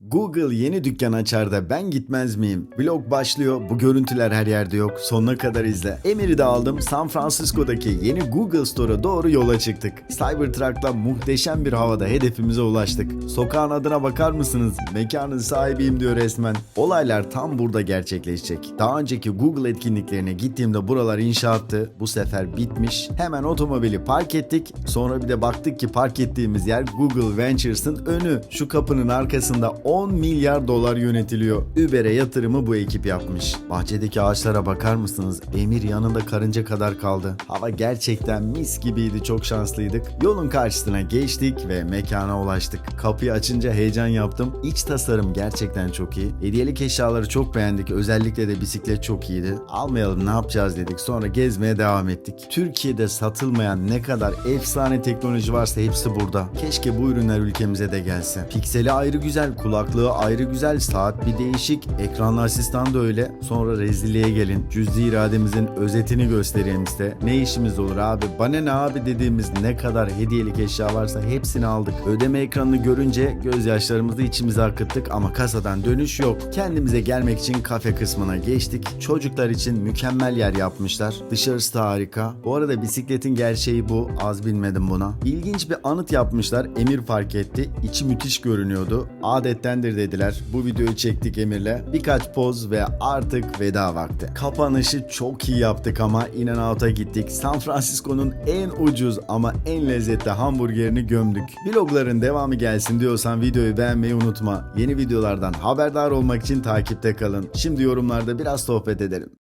Google yeni dükkan açar da ben gitmez miyim? Vlog başlıyor. Bu görüntüler her yerde yok. Sonuna kadar izle. Emir'i de aldım. San Francisco'daki yeni Google Store'a doğru yola çıktık. Cybertruck'la muhteşem bir havada hedefimize ulaştık. Sokağın adına bakar mısınız? Mekanın sahibiyim diyor resmen. Olaylar tam burada gerçekleşecek. Daha önceki Google etkinliklerine gittiğimde buralar inşaattı. Bu sefer bitmiş. Hemen otomobili park ettik. Sonra bir de baktık ki park ettiğimiz yer Google Ventures'ın önü. Şu kapının arkasında 10 milyar dolar yönetiliyor. Uber'e yatırımı bu ekip yapmış. Bahçedeki ağaçlara bakar mısınız? Emir yanında karınca kadar kaldı. Hava gerçekten mis gibiydi. Çok şanslıydık. Yolun karşısına geçtik ve mekana ulaştık. Kapıyı açınca heyecan yaptım. İç tasarım gerçekten çok iyi. Hediyelik eşyaları çok beğendik. Özellikle de bisiklet çok iyiydi. Almayalım ne yapacağız dedik. Sonra gezmeye devam ettik. Türkiye'de satılmayan ne kadar efsane teknoloji varsa hepsi burada. Keşke bu ürünler ülkemize de gelse. Pikseli ayrı güzel, kulaklığı ayrı güzel, saat bir değişik, ekranlı asistan da öyle. Sonra rezilliğe gelin. Cüzdi irademizin özetini göstereyim size. Ne işimiz olur abi? Bana ne abi dediğimiz ne kadar hediyelik eşya varsa hepsini aldık. Ödeme ekranını görünce gözyaşlarımızı içimize akıttık ama kasadan dönüş yok. Kendimize gelmek için kafe kısmına geçtik. Çocuklar için mükemmel yer yapmışlar. Dışarısı da harika. Bu arada bisikletin gerçeği bu. Az bilmedim buna. İlginç bir anıt yapmışlar. Emir fark etti. İçi müthiş görünüyordu. Adettendir dediler. Bu videoyu çektik Emir'le. Birkaç poz ve artık veda vakti. Kapanışı çok iyi yaptık ama in and out'a gittik. San Francisco'nun en ucuz ama en lezzetli hamburgerini gömdük. Vlogların devamı gelsin diyorsan videoyu beğenmeyi unutma. Yeni videolardan haberdar olmak için takipte kalın. Şimdi yorumlarda biraz sohbet edelim.